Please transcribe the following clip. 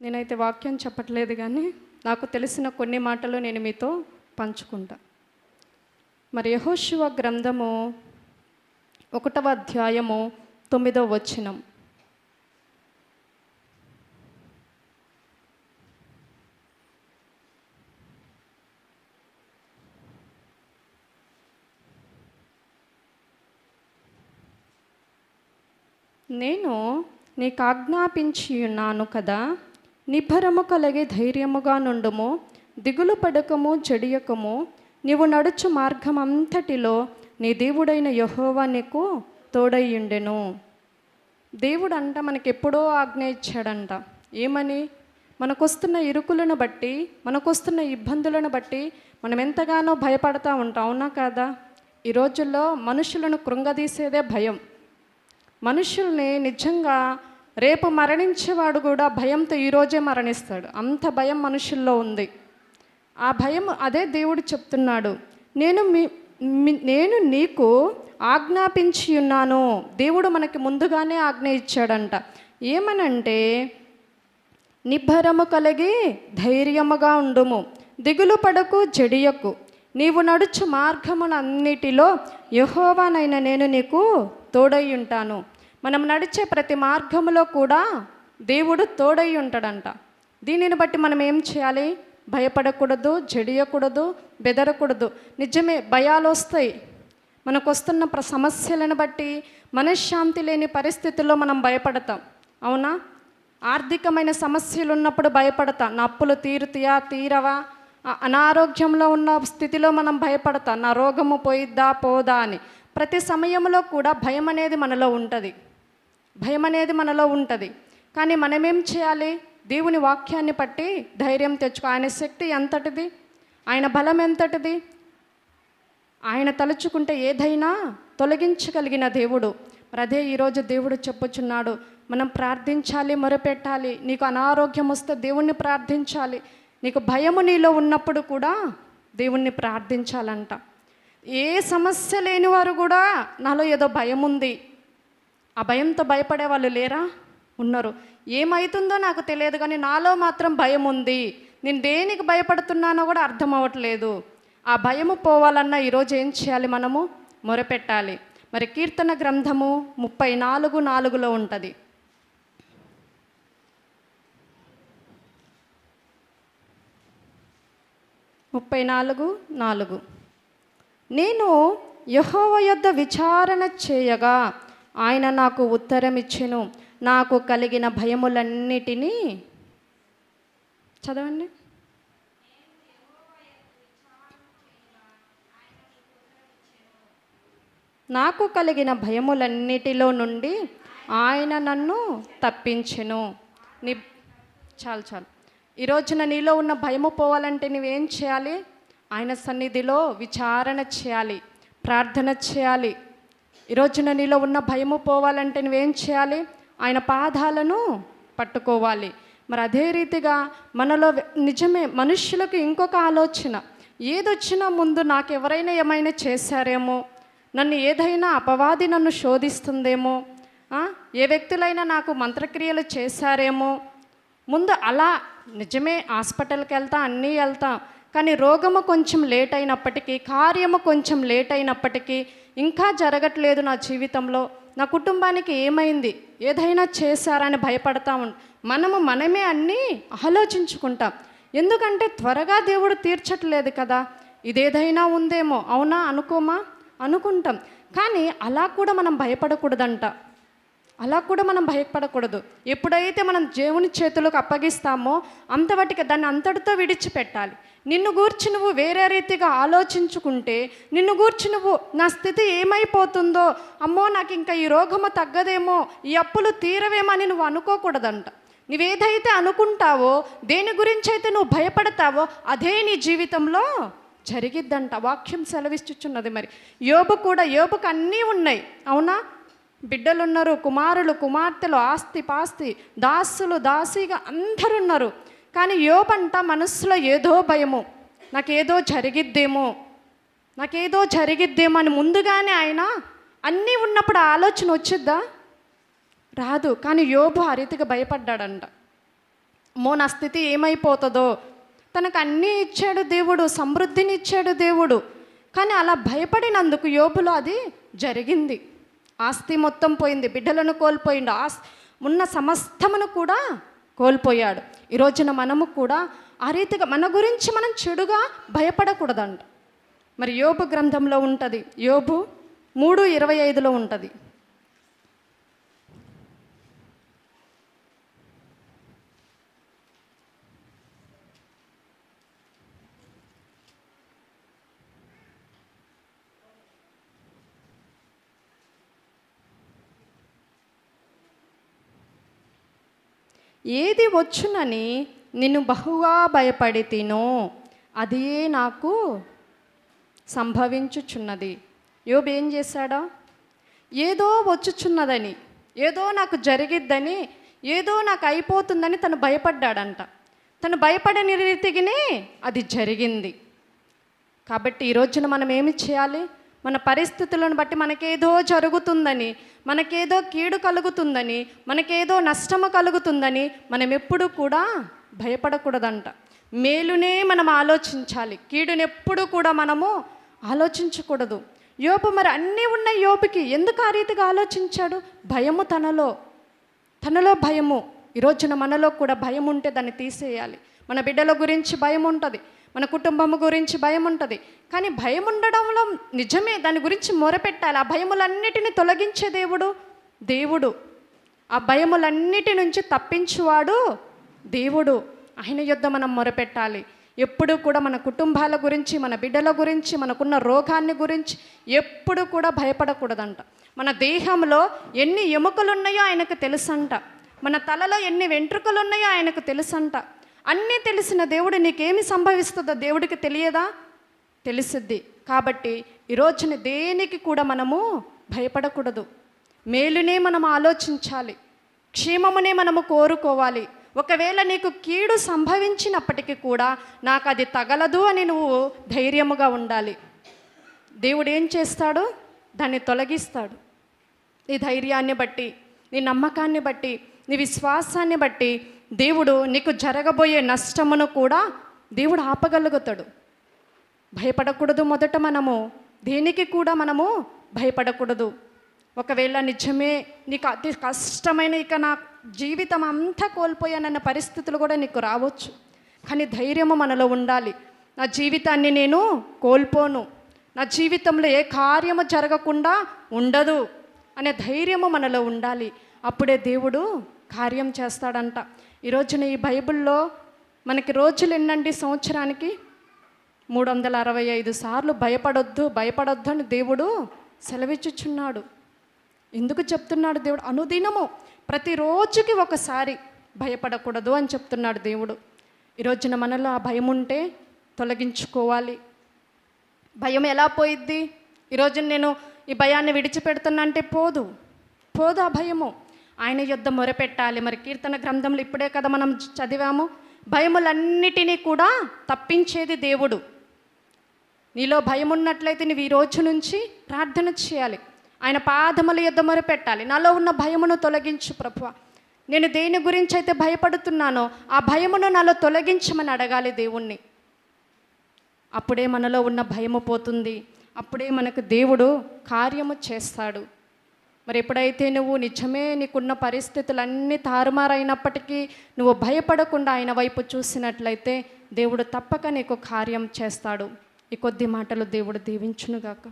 నేనైతే వాక్యం చెప్పట్లేదు కానీ నాకు తెలిసిన కొన్ని మాటలు నేను మీతో పంచుకుంటా. మరి యహోశివ గ్రంథము ఒకటవ అధ్యాయము తొమ్మిదవ వచనం. నేను నీకు ఆజ్ఞాపించి ఉన్నాను కదా నిబ్బరము కలిగి ధైర్యముగా నుండుము దిగులు పడకము చెడియకము. నీవు నడుచు మార్గం అంతటిలో నీ దేవుడైన యహోవా నీకు తోడయ్యుండెను. దేవుడు అంట మనకెప్పుడో ఆజ్ఞ ఇచ్చాడంట. ఏమని? మనకొస్తున్న ఇరుకులను బట్టి మనకొస్తున్న ఇబ్బందులను బట్టి మనం ఎంతగానో భయపడతా ఉంటాం అవునా కాదా? ఈ రోజుల్లో మనుషులను కృంగదీసేదే భయం. మనుషుల్ని నిజంగా రేపు మరణించేవాడు కూడా భయంతో ఈరోజే మరణిస్తాడు. అంత భయం మనుషుల్లో ఉంది. ఆ భయం అదే దేవుడు చెప్తున్నాడు. నేను మీ నేను నీకు ఆజ్ఞాపించి ఉన్నాను. దేవుడు మనకి ముందుగానే ఆజ్ఞ ఇచ్చాడంట. ఏమనంటే నిబ్బరము కలిగి ధైర్యముగా ఉండుము. దిగులు పడకు జడియకు. నీవు నడుచు మార్గములన్నిటిలో యహోవానైన నేను నీకు తోడై ఉంటాను. మనం నడిచే ప్రతి మార్గములో కూడా దేవుడు తోడై ఉంటాడంట. దీనిని బట్టి మనం ఏం చేయాలి? భయపడకూడదు జడియకూడదు బెదరకూడదు. నిజమే భయాలు వస్తాయి. మనకు వస్తున్న ప్ర సమస్యలను బట్టి మనశ్శాంతి లేని పరిస్థితుల్లో మనం భయపడతాం. అవునా? ఆర్థికమైన సమస్యలు ఉన్నప్పుడు భయపడతా. నా అప్పులు తీరుతాయా తీరవా? అనారోగ్యంలో ఉన్న స్థితిలో మనం భయపడతాం. నా రోగము పోయిద్దా పోదా అని. ప్రతి సమయంలో కూడా భయం అనేది మనలో ఉంటుంది. భయం అనేది మనలో ఉంటుంది. కానీ మనమేం చేయాలి? దేవుని వాక్యాన్ని పట్టి ధైర్యం తెచ్చుకో. ఆయన శక్తి ఎంతటిది? ఆయన బలం ఎంతటిది? ఆయన తలుచుకుంటే ఏదైనా తొలగించగలిగిన దేవుడు. మరి అదే ఈరోజు దేవుడు చెప్పుచున్నాడు. మనం ప్రార్థించాలి మొరపెట్టాలి. నీకు అనారోగ్యం వస్తే దేవుణ్ణి ప్రార్థించాలి. నీకు భయము నీలో ఉన్నప్పుడు కూడా దేవుణ్ణి ప్రార్థించాలంట. ఏ సమస్య లేని వారు కూడా నాలో ఏదో భయం ఉంది ఆ భయంతో భయపడే వాళ్ళు లేరా? ఉన్నారు. ఏమవుతుందో నాకు తెలియదు కానీ నాలో మాత్రం భయం ఉంది. నేను దేనికి భయపడుతున్నానో కూడా అర్థం అవ్వట్లేదు. ఆ భయము పోవాలన్నా ఈరోజు ఏం చేయాలి మనము? మొరపెట్టాలి. మరి కీర్తన గ్రంథము ముప్పై నాలుగు నాలుగులో ఉంటుంది. ముప్పై నాలుగు నాలుగు. నేను యహోవ యొద్ద విచారణ చేయగా ఆయన నాకు ఉత్తరం ఇచ్చెను. నాకు కలిగిన భయములన్నిటినీ చదవండి. నాకు కలిగిన భయములన్నిటిలో నుండి ఆయన నన్ను తప్పించెను. నీ చాలు చాలు. ఈరోజున నీలో ఉన్న భయము పోవాలంటే నువ్వేం చేయాలి? ఆయన సన్నిధిలో విచారణ చేయాలి ప్రార్థన చేయాలి. ఈ రోజున నీలో ఉన్న భయము పోవాలంటే నువ్వేం చేయాలి? ఆయన పాదాలను పట్టుకోవాలి. మరి అదే రీతిగా మనలో నిజమే మనుష్యులకు ఇంకొక ఆలోచన. ఏదొచ్చినా ముందు నాకు ఎవరైనా ఏమైనా చేశారేమో? నన్ను ఏదైనా అపవాది నన్ను శోధిస్తుందేమో? ఏ వ్యక్తులైనా నాకు మంత్రక్రియలు చేశారేమో? ముందు అలా నిజమే హాస్పిటల్కి వెళ్తా అన్నీ వెళ్తా. కానీ రోగము కొంచెం లేట్ అయినప్పటికీ కార్యము కొంచెం లేట్ అయినప్పటికీ ఇంకా జరగట్లేదు నా జీవితంలో. నా కుటుంబానికి ఏమైంది? ఏదైనా చేశారని భయపడతా మనము మనమే అన్నీ ఆలోచించుకుంటాం. ఎందుకంటే త్వరగా దేవుడు తీర్చట్లేదు కదా. ఇదేదైనా ఉందేమో అవునా అనుకోమా? అనుకుంటాం. కానీ అలా కూడా మనం భయపడకూడదంట. అలా కూడా మనం భయపడకూడదు. ఎప్పుడైతే మనం దేవుని చేతులకు అప్పగిస్తామో అంతవటికి దాన్ని అంతటితో విడిచిపెట్టాలి. నిన్ను గూర్చి నువ్వు వేరే రీతిగా ఆలోచించుకుంటే నిన్ను గూర్చి నువ్వు నా స్థితి ఏమైపోతుందో అమ్మో నాకు ఇంకా ఈ రోగము తగ్గదేమో ఈ అప్పులు తీరవేమో అని నువ్వు అనుకోకూడదంట. నువ్వేదైతే అనుకుంటావో దేని గురించి అయితే నువ్వు భయపడతావో అదే నీ జీవితంలో జరిగిద్దంట. వాక్యం సెలవిస్తున్నది మరి. యోబు కూడా యోబుకు అన్నీ ఉన్నాయి. అవునా? బిడ్డలున్నారు కుమారులు కుమార్తెలు ఆస్తి పాస్తి దాసులు దాసిగా అందరు ఉన్నారు కానీ యోపంట మనస్సులో ఏదో భయము. నాకేదో జరిగిద్దేమో. నాకేదో జరిగిద్దేమో అని ముందుగానే ఆయన అన్నీ ఉన్నప్పుడు ఆలోచన వచ్చిద్దా? రాదు. కానీ యోబు ఆ రీతిగా భయపడ్డాడంట. మో నా స్థితి ఏమైపోతుందో? తనకు అన్నీ ఇచ్చాడు దేవుడు సమృద్ధిని ఇచ్చాడు దేవుడు. కానీ అలా భయపడినందుకు యోబులో అది జరిగింది. ఆస్తి మొత్తం పోయింది బిడ్డలను కోల్పోయిండు. ఆస్ ఉన్న సమస్తమును కూడా కోల్పోయాడు. ఈ రోజున మనము కూడా ఆ రీతిగా మన గురించి మనం చెడుగా భయపడకూడదంట. మరి యోబు గ్రంథంలో ఉంటుంది. యోబు మూడు ఇరవై ఐదులో ఉంటుంది. ఏది వచ్చునని నిన్ను బహుగా భయపడి తినో అదే నాకు సంభవించుచున్నది. యోబు ఏం చేశాడా? ఏదో వచ్చుచున్నదని ఏదో నాకు జరిగిద్దని ఏదో నాకు అయిపోతుందని తను భయపడ్డాడంట. తను భయపడని రీతిగానే అది జరిగింది. కాబట్టి ఈ రోజున మనం ఏమి చేయాలి? మన పరిస్థితులను బట్టి మనకేదో జరుగుతుందని మనకేదో కీడు కలుగుతుందని మనకేదో నష్టము కలుగుతుందని మనం ఎప్పుడూ కూడా భయపడకూడదంట. మేలునే మనం ఆలోచించాలి కీడుని ఎప్పుడు కూడా మనము ఆలోచించకూడదు. యోపు మరి అన్నీ ఉన్న యోపుకి ఎందుకు ఆ రీతిగా ఆలోచించాడు? భయము తనలో తనలో భయము. ఈ రోజున మనలో కూడా భయం ఉంటే దాన్ని తీసేయాలి. మన బిడ్డల గురించి భయం ఉంటుంది మన కుటుంబం గురించి భయం ఉంటుంది కానీ భయం ఉండడంలో నిజమే దాని గురించి మొరపెట్టాలి. ఆ భయములన్నిటిని తొలగించే దేవుడు దేవుడు. ఆ భయములన్నిటి నుంచి తప్పించువాడు దేవుడు. ఆయన యుద్ధ మనం మొరపెట్టాలి. ఎప్పుడు కూడా మన కుటుంబాల గురించి మన బిడ్డల గురించి మనకున్న రోగాన్ని గురించి ఎప్పుడు కూడా భయపడకూడదంట. మన దేహంలో ఎన్ని ఎముకలున్నాయో ఆయనకు తెలుసంట. మన తలలో ఎన్ని వెంట్రుకలు ఉన్నాయో ఆయనకు తెలుసంట. అన్నీ తెలిసిన దేవుడు నీకేమి సంభవిస్తుందో దేవుడికి తెలియదా? తెలిసిద్ది. కాబట్టి ఈ రోజున దేనికి కూడా మనము భయపడకూడదు. మేలునే మనం ఆలోచించాలి. క్షేమమునే మనము కోరుకోవాలి. ఒకవేళ నీకు కీడు సంభవించినప్పటికీ కూడా నాకు అది తగలదు అని నువ్వు ధైర్యముగా ఉండాలి. దేవుడు ఏం చేస్తాడు? దాన్ని తొలగిస్తాడు. నీ ధైర్యాన్ని బట్టి నీ నమ్మకాన్ని బట్టి నీ విశ్వాసాన్ని బట్టి దేవుడు నీకు జరగబోయే నష్టమును కూడా దేవుడు ఆపగలుగుతాడు. భయపడకూడదు మొదట మనము. దేనికి కూడా మనము భయపడకూడదు. ఒకవేళ నిజమే నీకు అతి కష్టమైన ఇక నా జీవితం అంతా కోల్పోయానన్న పరిస్థితులు కూడా నీకు రావచ్చు. కానీ ధైర్యము మనలో ఉండాలి. నా జీవితాన్ని నేను కోల్పోను. నా జీవితంలో ఏ కార్యము జరగకుండా ఉండదు అనే ధైర్యము మనలో ఉండాలి. అప్పుడే దేవుడు కార్యం చేస్తాడంట. ఈరోజున ఈ బైబిల్లో మనకి రోజులు ఎన్నండి? సంవత్సరానికి మూడు వందల అరవై ఐదు సార్లు భయపడొద్దు భయపడొద్దు అని దేవుడు సెలవిచ్చుచున్నాడు. ఎందుకు చెప్తున్నాడు దేవుడు? అనుదినము ప్రతిరోజుకి ఒకసారి భయపడకూడదు అని చెప్తున్నాడు దేవుడు. ఈరోజున మనలో ఆ భయం ఉంటే తొలగించుకోవాలి. భయం ఎలా పోయిద్ది? ఈరోజు నేను ఈ భయాన్ని విడిచిపెడుతున్నా అంటే పోదు. పోదు ఆ భయము. ఆయన యుద్ధం మొరపెట్టాలి. మరి కీర్తన గ్రంథంలో ఇప్పుడే కదా మనం చదివాము. భయములన్నిటినీ కూడా తప్పించేది దేవుడు. నీలో భయం ఉన్నట్లయితే నువ్వు ఈ రోజు నుంచి ప్రార్థన చేయాలి. ఆయన పాదముల యుద్ధ మొరపెట్టాలి. నాలో ఉన్న భయమును తొలగించు ప్రభు నేను దేని గురించి అయితే భయపడుతున్నానో ఆ భయమును నాలో తొలగించమని అడగాలి దేవుణ్ణి. అప్పుడే మనలో ఉన్న భయము పోతుంది. అప్పుడే మనకు దేవుడు కార్యము చేస్తాడు. మరి ఎప్పుడైతే నువ్వు నిజమే నీకున్న పరిస్థితులన్నీ తారుమారైనప్పటికీ నువ్వు భయపడకుండా ఆయన వైపు చూసినట్లయితే దేవుడు తప్పక నీకు కార్యం చేస్తాడు. ఈ కొద్ది మాటలు దేవుడు దీవించునుగాక.